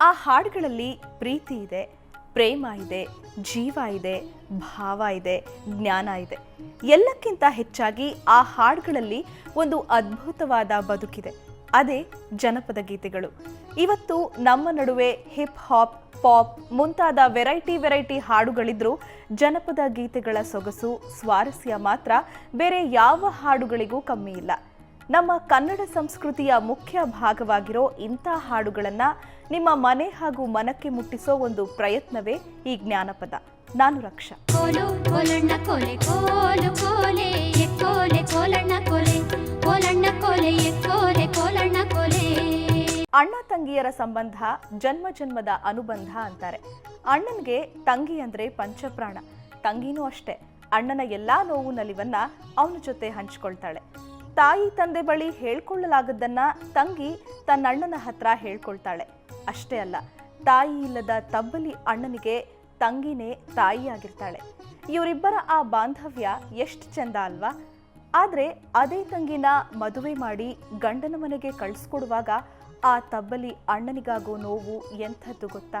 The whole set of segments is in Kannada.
ಆ ಹಾಡುಗಳಲ್ಲಿ ಪ್ರೀತಿ ಇದೆ, ಪ್ರೇಮ ಇದೆ, ಜೀವ ಇದೆ, ಭಾವ ಇದೆ, ಜ್ಞಾನ ಇದೆ. ಎಲ್ಲಕ್ಕಿಂತ ಹೆಚ್ಚಾಗಿ ಆ ಹಾಡುಗಳಲ್ಲಿ ಒಂದು ಅದ್ಭುತವಾದ ಬದುಕಿದೆ. ಅದೇ ಜನಪದ ಗೀತೆಗಳು. ಇವತ್ತು ನಮ್ಮ ನಡುವೆ ಹಿಪ್ ಹಾಪ್ ಪಾಪ್ ಮುಂತಾದ ವೆರೈಟಿ ವೆರೈಟಿ ಹಾಡುಗಳಿದ್ರೂ ಜನಪದ ಗೀತೆಗಳ ಸೊಗಸು, ಸ್ವಾರಸ್ಯ ಮಾತ್ರ ಬೇರೆ ಯಾವ ಹಾಡುಗಳಿಗೂ ಕಮ್ಮಿ ಇಲ್ಲ. ನಮ್ಮ ಕನ್ನಡ ಸಂಸ್ಕೃತಿಯ ಮುಖ್ಯ ಭಾಗವಾಗಿರೋ ಇಂಥ ಹಾಡುಗಳನ್ನು ನಿಮ್ಮ ಮನೆ ಹಾಗೂ ಮನಕ್ಕೆ ಮುಟ್ಟಿಸೋ ಒಂದು ಪ್ರಯತ್ನವೇ ಈ ಜ್ಞಾನಪದ. ನಾನು ರಕ್ಷಾ. ಅಣ್ಣ ತಂಗಿಯರ ಸಂಬಂಧ ಜನ್ಮ ಜನ್ಮದ ಅನುಬಂಧ ಅಂತಾರೆ. ಅಣ್ಣನಿಗೆ ತಂಗಿ ಅಂದ್ರೆ ಪಂಚಪ್ರಾಣ. ತಂಗಿನೂ ಅಷ್ಟೇ. ಅಣ್ಣನ ಎಲ್ಲಾ ನೋವು ನಲಿವನ್ನ ಅವನ ಜೊತೆ ಹಂಚ್ಕೊಳ್ತಾಳೆ. ತಾಯಿ ತಂದೆ ಬಳಿ ಹೇಳ್ಕೊಳ್ಳಲಾಗದ್ದನ್ನ ತಂಗಿ ತನ್ನ ಅಣ್ಣನ ಹತ್ರ ಹೇಳ್ಕೊಳ್ತಾಳೆ. ಅಷ್ಟೇ ಅಲ್ಲ, ತಾಯಿ ಇಲ್ಲದ ತಬ್ಬಲಿ ಅಣ್ಣನಿಗೆ ತಂಗಿನೇ ತಾಯಿಯಾಗಿರ್ತಾಳೆ. ಇವರಿಬ್ಬರ ಆ ಬಾಂಧವ್ಯ ಎಷ್ಟು ಚೆಂದ ಅಲ್ವಾ? ಆದರೆ ಅದೇ ತಂಗಿನ ಮದುವೆ ಮಾಡಿ ಗಂಡನ ಮನೆಗೆ ಕಳಿಸ್ಕೊಡುವಾಗ ಆ ತಬ್ಬಲಿ ಅಣ್ಣನಿಗಾಗೋ ನೋವು ಎಂಥದ್ದು ಗೊತ್ತಾ?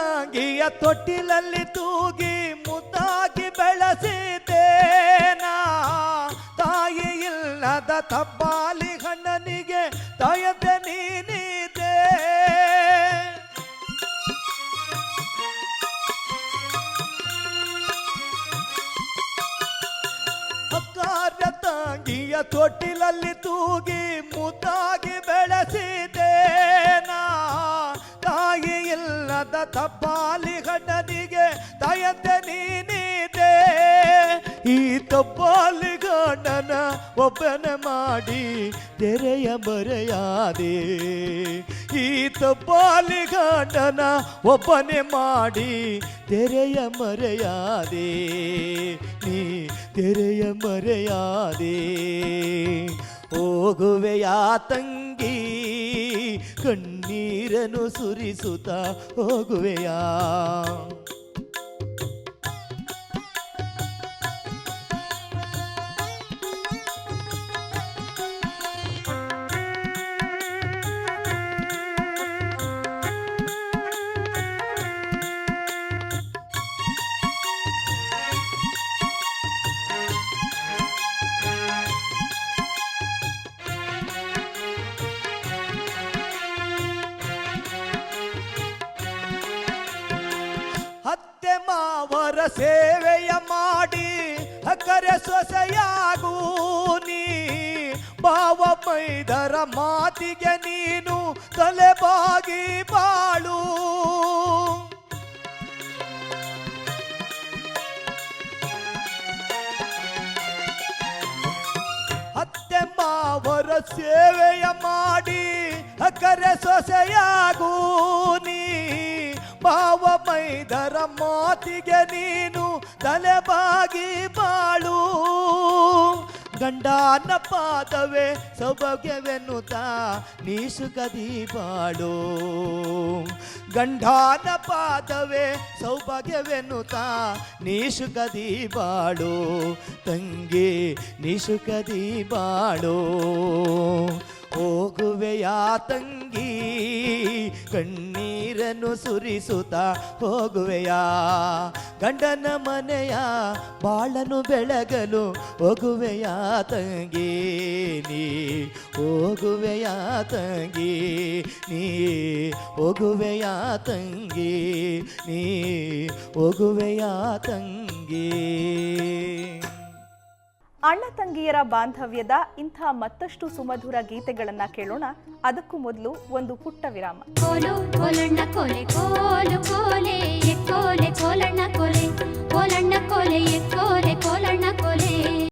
ತಂಗಿಯ ತೊಟ್ಟಿಲಲ್ಲಿ ತೂಗಿ ಮುದ್ದಾಗಿ ಬೆಳೆಸಿದ್ದೇನಾ? ತಾಯಿ ಇಲ್ಲದ ತಬ್ಬಾಲಿ ಗಂಡನಿಗೆ ತಾಯತೆ ನೀನಿದೆ. ಅಕ್ಕಾರ ತಂಗಿಯ ತೊಟ್ಟಿಲಲ್ಲಿ ತೂಗಿ ಮುದ್ದಾಗಿ ಬೆಳೆಸಿದೇನಾ ತಬ್ಬಾಲಿ ಗಂಡನಿಗೆ ತಾಯಂತೆ ನೀನಿದೆ. ಈ ತಪ್ಪಾಲಿ ಗಂಡನ ಒಬ್ಬನ ಮಾಡಿ ತೆರೆಯ ಬರೆಯಾದೆ ಈ ತಪ್ಪಾಲಿ ಗಂಡನ ಒಬ್ಬನೇ ಮಾಡಿ ತೆರೆಯ ಮರೆಯಾದೆ. ನೀ ತೆರೆಯ ಮರೆಯಾದೆ. ಹೋಗುವೆಯ ತಂಗಿ ಕಣ್ಣೀರನ್ನು ಸುರಿಸುತ್ತಾ ಹೋಗುವೆಯಾ? ಸೇವೆಯ ಮಾಡಿ ಹಕ್ಕರೆ ಸೊಸೆಯಾಗೂ ನೀ. ಬಾವ ಮೈದರ ಮಾತಿಗೆ ನೀನು ತಲೆಬಾಗಿ ಬಾಳು. ಅತ್ತೆ ಮಾವರ ಸೇವೆಯ ಮಾಡಿ ಹಕ್ಕರೆ ಸೊಸೆಯಾಗೂ ಭಾವ ಮೈದರ ಮಾತಿಗೆ ನೀನು ತಲೆಬಾಗಿ ಬಾಳು? ಗಂಡನ ಪಾದವೇ ಸೌಭಾಗ್ಯವೆನ್ನುತ್ತ ನೀ ಸುಖದಿ ಬಾಳು. ಗಂಡನ ಪಾದವೇ ಸೌಭಾಗ್ಯವೆನ್ನುತ್ತ ನೀ ಸುಖದಿ ಬಾಳು. ತಂಗಿ, ನೀ ಸುಖದಿ ಬಾಳು. ಹೋಗುವೆಯಾ ತಂಗಿ ಕಣ್ಣೀರನ್ನು ಸುರಿಸುತ್ತ ಹೋಗುವೆಯ? ಗಂಡನ ಮನೆಯ ಬಾಳನು ಬೆಳಗಲು ಹೋಗುವೆಯ ತಂಗಿ? ನೀ ಹೋಗುವೆಯ ತಂಗಿ? ನೀ ಹೋಗುವೆಯ ತಂಗಿ? ನೀ ಹೋಗುವೆಯ ತಂಗಿ? ಅಣ್ಣ ತಂಗಿಯರ ಬಾಂಧವ್ಯದ ಇಂಥ ಮತ್ತಷ್ಟು ಸುಮಧುರ ಗೀತೆಗಳನ್ನ ಕೇಳೋಣ. ಅದಕ್ಕೂ ಮೊದಲು ಒಂದು ಪುಟ್ಟ ವಿರಾಮ. ಕೋಲು, ಕೋಲಣ್ಣ, ಕೋಲೆ, ಕೋಲು